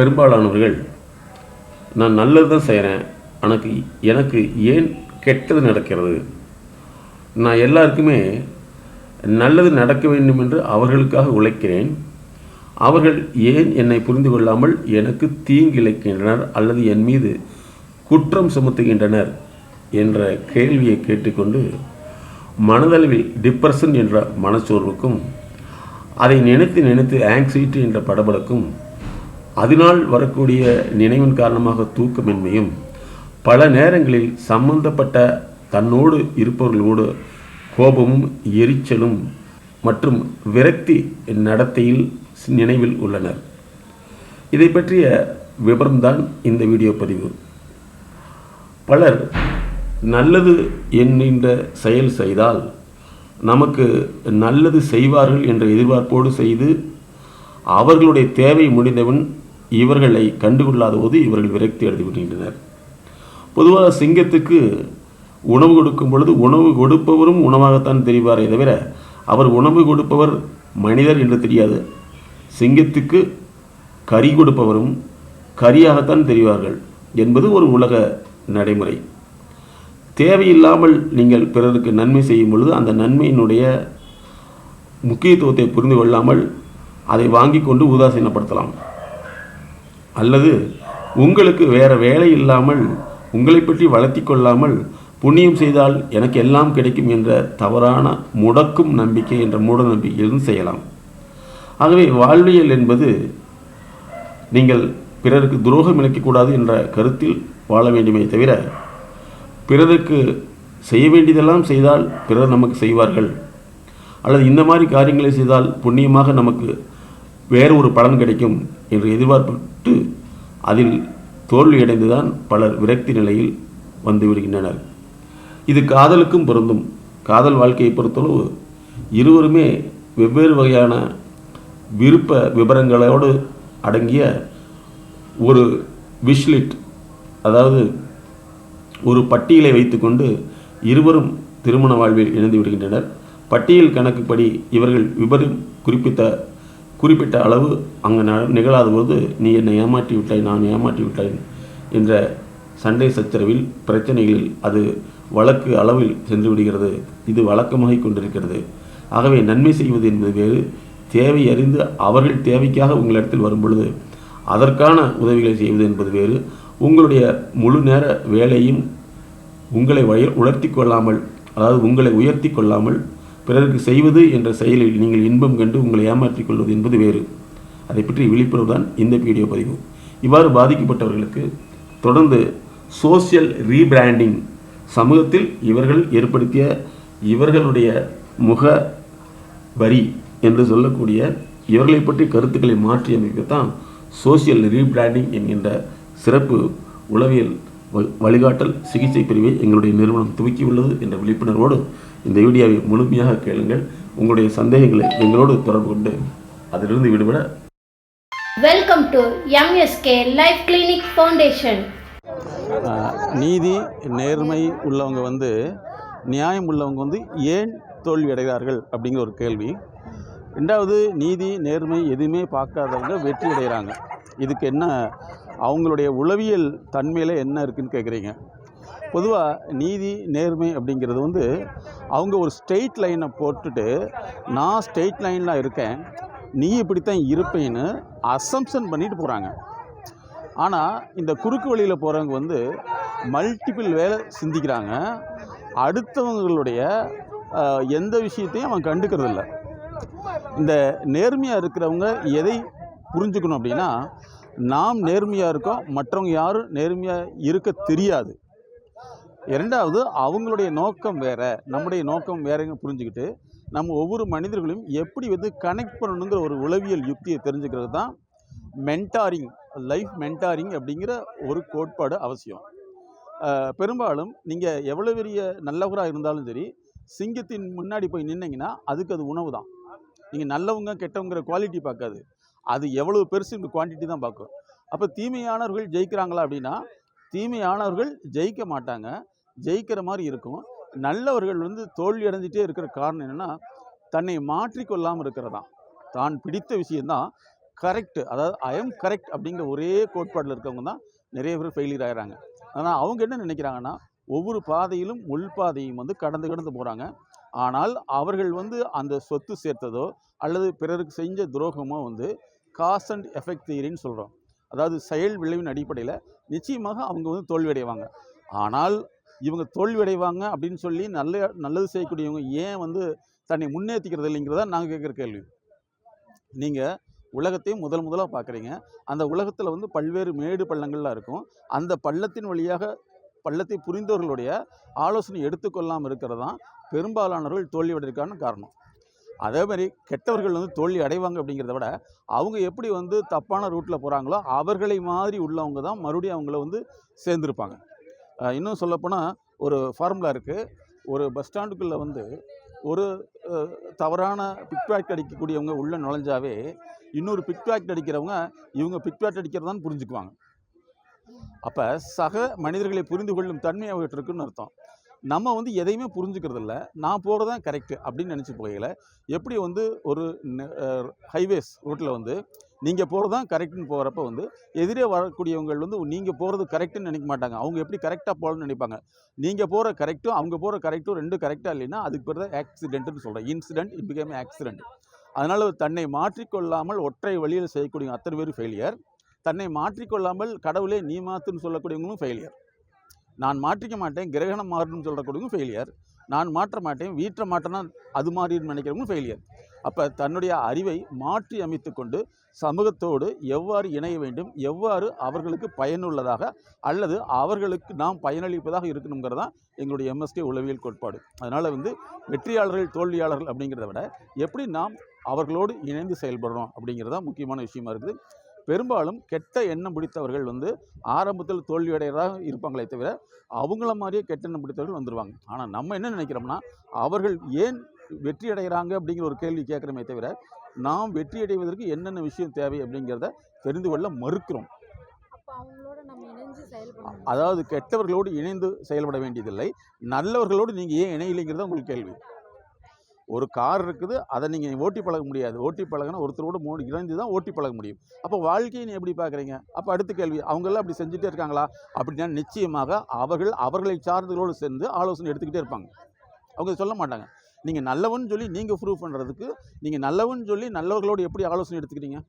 பெரும்பாலானவர்கள் நான் நல்லது தான் செய்கிறேன் எனக்கு எனக்கு ஏன் கெட்டது நடக்கிறது? நான் எல்லாருக்குமே நல்லது நடக்க வேண்டும் என்று அவர்களுக்காக உழைக்கிறேன். அவர்கள் ஏன் என்னை புரிந்து கொள்ளாமல் எனக்கு தீங்கிழைக்கின்றனர் அல்லது என் மீது குற்றம் சுமத்துகின்றனர்? என்ற கேள்வியை கேட்டுக்கொண்டு மனதளவில் டிப்ரெஷன் என்ற மனச்சோர்வுக்கும் அதை நினைத்து நினைத்து ஆங்ஸைட்டி என்ற படபடக்கும் அதனால் வரக்கூடிய நினைவின் காரணமாக தூக்கமின்மையும் பல நேரங்களில் சம்பந்தப்பட்ட தன்னோடு இருப்பவர்களோடு கோபமும் எரிச்சலும் மற்றும் விரக்தி நடத்தையில் நினைவில் உள்ளனர். இதை பற்றிய விவரம்தான் இந்த வீடியோ பதிவு. பலர் நல்லது என்கின்ற செயல் செய்தால் நமக்கு நல்லது செய்வார்கள் என்ற எதிர்பார்ப்போடு செய்து அவர்களுடைய தேவை முடிந்தவன் இவர்களை கண்டுகொள்ளாத போது இவர்கள் விரக்தி அடைந்து விடுகின்றனர் பொதுவாக சிங்கத்துக்கு உணவு கொடுக்கும் பொழுது உணவு கொடுப்பவரும் உணவாகத்தான் தெரிவாரே தவிர அவர் உணவு கொடுப்பவர் மனிதர் என்று தெரியாது. சிங்கத்துக்கு கறி கொடுப்பவரும் கரியாகத்தான் தெரிவார்கள் என்பது ஒரு உலக நடைமுறை. தேவையில்லாமல் நீங்கள் பிறருக்கு நன்மை செய்யும் பொழுது அந்த நன்மையினுடைய முக்கியத்துவத்தை புரிந்து கொள்ளாமல் அதை வாங்கி கொண்டு உதாசீனப்படுத்தலாம். அல்லது உங்களுக்கு வேறு வேலை இல்லாமல் உங்களை பற்றி வளர்த்தி கொள்ளாமல் புண்ணியம் செய்தால் எனக்கு எல்லாம் கிடைக்கும் என்ற தவறான முடக்கும் நம்பிக்கை என்ற மூட நம்பிக்கையிலும் செய்யலாம். ஆகவே வாழ்வியல் என்பது நீங்கள் பிறருக்கு துரோகம் இழைக்கக்கூடாது என்ற கருத்தில் வாழ வேண்டுமே தவிர பிறருக்கு செய்ய வேண்டியதெல்லாம் செய்தால் பிறர் நமக்கு செய்வார்கள். அல்லது இந்த மாதிரி காரியங்களை செய்தால் புண்ணியமாக நமக்கு வேறு ஒரு பலன் கிடைக்கும் என்று எதிர்பார்ப்பட்டு அதில் தோல்வியடைந்துதான் பலர் விரக்தி நிலையில் வந்து விடுகின்றனர். இது காதலுக்கும் பொருந்தும். காதல் வாழ்க்கையை பொறுத்தளவு இருவருமே வெவ்வேறு வகையான விருப்ப விவரங்களோடு அடங்கிய ஒரு விஷ்லிட் அதாவது ஒரு பட்டியலை வைத்துக்கொண்டு இருவரும் திருமண வாழ்வில் இணைந்து விடுகின்றனர். பட்டியல் கணக்குப்படி இவர்கள் விபரம் குறிப்பிட்ட குறிப்பிட்ட அளவு அங்கே ந நிகழாத போது நீ என்னை ஏமாற்றி விட்டாய் நான் ஏமாற்றி விட்டேன் என்ற சண்டை சச்சரவில் பிரச்சனைகளில் அது வழக்கு அளவில் சென்று விடுகிறது இது வழக்கமாகி கொண்டிருக்கிறது. ஆகவே நன்மை செய்வது என்பது வேறு தேவை அறிந்து அவர்கள் தேவைக்காக உங்களிடத்தில் வரும் பொழுது அதற்கான உதவிகளை செய்வது என்பது வேறு. உங்களுடைய முழு நேர வேலையும் உங்களை வய உலர்த்தி கொள்ளாமல் அதாவது உங்களை உயர்த்தி கொள்ளாமல் பிறருக்கு செய்வது என்ற செயலில் நீங்கள் இன்பம் கண்டு உங்களை ஏமாற்றிக் கொள்வது என்பது வேறு. அதை பற்றி விழிப்புணர்வு தான் இந்த வீடியோ பதிவு. இவ்வாறு பாதிக்கப்பட்டவர்களுக்கு தொடர்ந்து சோசியல் ரீபிராண்டிங் சமூகத்தில் இவர்கள் ஏற்படுத்திய இவர்களுடைய முக வரி என்று சொல்லக்கூடிய இவர்களை பற்றி கருத்துக்களை மாற்றி அமைக்கத்தான் சோசியல் ரீபிராண்டிங் என்கின்ற சிறப்பு உளவியல் வழிகாட்டல் சிகிச்சை பிரிவை எங்களுடைய நிறுவனம் துவக்கியுள்ளது என்ற விழிப்புணர்வோடு இந்த வீடியோவை முழுமையாக கேளுங்கள். உங்களுடைய சந்தேகங்களை எங்களோடு தொடர்பு கொண்டு அதிலிருந்து விடுபட Welcome to MSK Life Clinic Foundation. ஆஹ் நீதி நேர்மை உள்ளவங்க வந்து நியாயம் உள்ளவங்க வந்து ஏன் தோல்வி அடைகிறார்கள் அப்படிங்கிற ஒரு கேள்வி. ரெண்டாவது நீதி நேர்மை எதுவுமே பார்க்காதவங்க வெற்றி அடைகிறாங்க. இதுக்கு என்ன அவங்களுடைய உளவியல் தன்மையில் என்ன இருக்குதுன்னு கேட்குறீங்க. பொதுவாக நீதி நேர்மை அப்படிங்கிறது வந்து அவங்க ஒரு ஸ்ட்ரெயிட் லைனை போட்டுட்டு நான் ஸ்ட்ரெயிட் லைனில் இருக்கேன். நீ இப்படித்தான் இருப்பேன்னு அசம்ஷன் பண்ணிட்டு போகிறாங்க ஆனால் இந்த குறுக்கு வழியில் போகிறவங்க வந்து மல்டிபிள் வேலை சிந்திக்கிறாங்க. அடுத்தவங்களுடைய எந்த விஷயத்தையும் அவன் கண்டுக்கிறதில்ல. இந்த நேர்மையாக இருக்கிறவங்க எதை புரிஞ்சுக்கணும் அப்படின்னா நாம் நேர்மையாக இருக்கோம் மற்றவங்க யாரும் நேர்மையாக இருக்க தெரியாது. இரண்டாவது அவங்களுடைய நோக்கம் வேறு நம்முடைய நோக்கம் வேறங்க புரிஞ்சுக்கிட்டு நம்ம ஒவ்வொரு மனிதர்களையும் எப்படி வந்து கனெக்ட் பண்ணணுங்கிற ஒரு உளவியல் யுக்தியை தெரிஞ்சுக்கிறது தான் மென்டாரிங் லைஃப் மென்டாரிங் அப்படிங்கிற ஒரு கோட்பாடு அவசியம். பெரும்பாலும் நீங்கள் எவ்வளோ பெரிய நல்லவராக இருந்தாலும் சரி சிங்கத்தின் முன்னாடி போய் நின்னீங்கன்னா அதுக்கு அது உணவு தான் நீங்கள் நல்லவங்க கெட்டவங்கிற குவாலிட்டி பார்க்காது. அது எவ்வளோ இந்த குவான்டிட்டி தான் பார்க்கும். அப்போ தீமையானவர்கள் ஜெயிக்கிறாங்களா அப்படின்னா தீமையானவர்கள் ஜெயிக்க மாட்டாங்க. ஜெயிக்கிற மாதிரி இருக்கும். நல்லவர்கள் வந்து தோல்வி அடைஞ்சிட்டே இருக்கிற காரணம் என்னென்னா தன்னை மாற்றிக்கொள்ளாமல் இருக்கிறதான். தான் பிடித்த விஷயந்தான் கரெக்டு அதாவது ஐ கரெக்ட் அப்படிங்கிற ஒரே கோட்பாட்டில் இருக்கவங்க தான் நிறைய பேர் ஃபெயிலியர் ஆகிறாங்க ஆனால் அவங்க என்ன நினைக்கிறாங்கன்னா ஒவ்வொரு பாதையிலும் உள் பாதையும் வந்து கடந்து கடந்து போகிறாங்க ஆனால் அவர்கள் வந்து அந்த சொத்து சேர்த்ததோ அல்லது பிறருக்கு செஞ்ச துரோகமோ வந்து காஸ் அண்ட் எஃபெக்ட் தியரின்னு சொல்கிறோம் அதாவது செயல் விளைவின் அடிப்படையில் நிச்சயமாக அவங்க வந்து தோல்வியடைவாங்க. ஆனால் இவங்க தோல்வியடைவாங்க அப்படின்னு சொல்லி நல்ல நல்லது செய்யக்கூடியவங்க ஏன் வந்து தன்னை முன்னேற்றிக்கிறது இல்லைங்கிறத நாங்கள் கேட்குற கேள்வி. நீங்கள் உலகத்தையும் முதல் முதலாக பார்க்குறீங்க அந்த உலகத்தில் வந்து பல்வேறு மேடு பள்ளங்கள்லாம் இருக்கும். அந்த பள்ளத்தின் வழியாக பள்ளத்தை புரிந்தவர்களுடைய ஆலோசனை எடுத்துக்கொள்ளாமல் இருக்கிறது தான் பெரும்பாலானவர்கள் தோல்வியடைக்கான காரணம். அதே மாதிரி கெட்டவர்கள் வந்து தோல்வி அடைவாங்க அப்படிங்கிறத விட அவங்க எப்படி வந்து தப்பான ரூட்டில் போகிறாங்களோ அவர்களை மாதிரி உள்ளவங்க தான் மறுபடியும் அவங்கள வந்து சேர்ந்துருப்பாங்க. இன்னும் சொல்லப்போனால் ஒரு ஃபார்முலா இருக்குது ஒரு பஸ் ஸ்டாண்டுக்குள்ளே வந்து ஒரு தவறான தவறான பேக் அடிக்கக்கூடியவங்க உள்ளே நுழைஞ்சாவே இன்னொரு பிக்பாக்ட் அடிக்கிறவங்க இவங்க பிக்பாக்ட் அடிக்கிறதான்னு புரிஞ்சுக்குவாங்க. அப்போ சக மனிதர்களை புரிந்து கொள்ளும் தன்மை அவர்கிட்ட இருக்குன்னு அர்த்தம். நம்ம வந்து எதையுமே புரிஞ்சுக்கிறது இல்லை நான் போகிறது தான் கரெக்டு அப்படின்னு நினச்சி போகையில் எப்படி வந்து ஒரு ஹைவேஸ் ரூட்டில் வந்து நீங்கள் போகிறது தான் கரெக்டுன்னு போகிறப்ப வந்து எதிரே வரக்கூடியவங்க வந்து நீங்கள் போகிறது கரெக்டுன்னு நினைக்க மாட்டாங்க. அவங்க எப்படி கரெக்டாக போகணும்னு நினைப்பாங்க. நீங்கள் போகிற கரெக்டும் அவங்க போகிற கரெக்டும் ரெண்டும் கரெக்டாக இல்லைன்னா அதுக்கு பேர் தான் ஆக்சிடென்ட்னு சொல்கிறேன் இன்சிடென்ட் இட் பிகேம் ஆக்சிடென்ட் அதனால் தன்னை மாற்றிக்கொள்ளாமல் ஒற்றை வழியில் செய்யக்கூடிய அத்தனை பேர் ஃபெயிலியர் தன்னை மாற்றிக்கொள்ளாமல் கடவுளே நீ மாற்றுன்னு சொல்லக்கூடியவங்களும் ஃபெயிலியர் நான் மாற்றிக்க மாட்டேன் கிரகணம் மாறணும்னு சொல்கிறக்கூடியவங்க ஃபெயிலியர் நான் மாற்ற மாட்டேன் வீட்டை மாற்றினா அது மாறின்னு நினைக்கிறவங்களும் ஃபெயிலியர் அப்போ தன்னுடைய அறிவை மாற்றி அமைத்து கொண்டு சமூகத்தோடு எவ்வாறு இணைய வேண்டும் எவ்வாறு அவர்களுக்கு பயனுள்ளதாக அல்லது அவர்களுக்கு நாம் பயனளிப்பதாக இருக்கணுங்கிறது தான் எங்களுடைய எம்எஸ்கே உளவியல் கோட்பாடு. அதனால் வந்து வெற்றியாளர்கள் தோல்வியாளர்கள் அப்படிங்கிறத விட எப்படி நாம் அவர்களோடு இணைந்து செயல்படுறோம் அப்படிங்கிறது தான் முக்கியமான விஷயமா இருக்குது. பெரும்பாலும் கெட்ட எண்ணம் பிடித்தவர்கள் வந்து ஆரம்பத்தில் தோல்வியடைகிறதாக இருப்பாங்களே தவிர அவங்கள மாதிரியே கெட்ட எண்ணம் பிடித்தவர்கள் வந்துடுவாங்க ஆனால் நம்ம என்ன நினைக்கிறோம்னா அவர்கள் ஏன் வெற்றி அடைகிறாங்க அப்படிங்கிற ஒரு கேள்வி கேட்குறோமே தவிர நாம் வெற்றி அடைவதற்கு என்னென்ன விஷயம் தேவை அப்படிங்கிறத தெரிந்து கொள்ள மறுக்கிறோம். அதாவது கெட்டவர்களோடு இணைந்து செயல்பட வேண்டியதில்லை. நல்லவர்களோடு நீங்கள் ஏன் இணையிலைங்கிறத உங்களுக்கு கேள்வி. ஒரு கார் இருக்குது அதை நீங்கள் ஓட்டி பழக முடியாது. ஓட்டி பழகினா ஒருத்தரோட மூணு இணைந்து தான் ஓட்டி பழக முடியும். அப்போ வாழ்க்கையை நீ எப்படி பார்க்குறீங்க? அப்போ அடுத்த கேள்வி அவங்கெல்லாம் அப்படி செஞ்சுட்டே இருக்காங்களா? அப்படின்னா நிச்சயமாக அவர்கள் அவர்களை சார்ந்தவர்களோடு சேர்ந்து ஆலோசனை எடுத்துக்கிட்டே இருப்பாங்க. அவங்க சொல்ல மாட்டாங்க. நீங்கள் நல்லவன் சொல்லி நீங்கள் ப்ரூவ் பண்ணுறதுக்கு நீங்கள் நல்லவன் சொல்லி நல்லவர்களோடு எப்படி ஆலோசனை எடுத்துக்கிறீங்க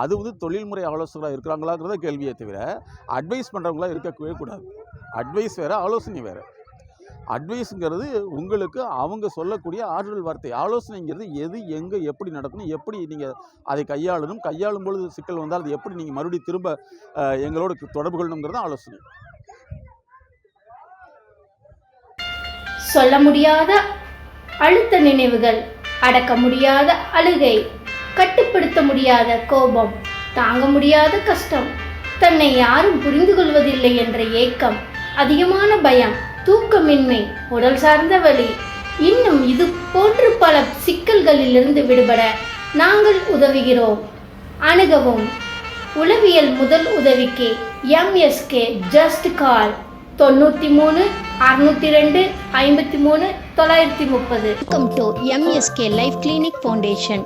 அது வந்து தொழில்முறை ஆலோசகராக இருக்கிறாங்களாங்கிறத கேள்வியை தவிர அட்வைஸ் பண்ணுறவங்களா இருக்கவே கூடாது. அட்வைஸ் வேறு ஆலோசனை வேறு. அட்வைஸுங்கிறது உங்களுக்கு அவங்க சொல்லக்கூடிய ஆறுதல் வார்த்தை. ஆலோசனைங்கிறது எது எங்கே எப்படி நடக்கணும் எப்படி நீங்கள் அதை கையாளணும் கையாளும் பொழுது சிக்கல் வந்தால் அது எப்படி நீங்கள் மறுபடியும் திரும்ப அஹ், எங்களோட தொடர்பு கொள்ளணுங்கிறது ஆலோசனை. சொல்ல முடியாத அழுத்த நினைவுகள் அடக்க முடியாத அழுகை கட்டுப்படுத்த முடியாத கோபம் தாங்க முடியாத கஷ்டம் தன்னை யாரும் புரிந்து கொள்வதில்லை என்ற ஏக்கம் அதிகமான பயம் தூக்கமின்மை உடல் சார்ந்த வலி. இன்னும் இது போன்று பல சிக்கல்களிலிருந்து விடுபட நாங்கள் உதவுகிறோம். அணுகவும். உளவியல் முதல் உதவிக்கு எம்எஸ்கே ஜஸ்ட் கால் தொண்ணூற்றி மூணு அறுநூத்தி ரெண்டு ஐம்பத்தி மூணு தொள்ளாயிரத்தி முப்பது. Welcome to MSK life clinic foundation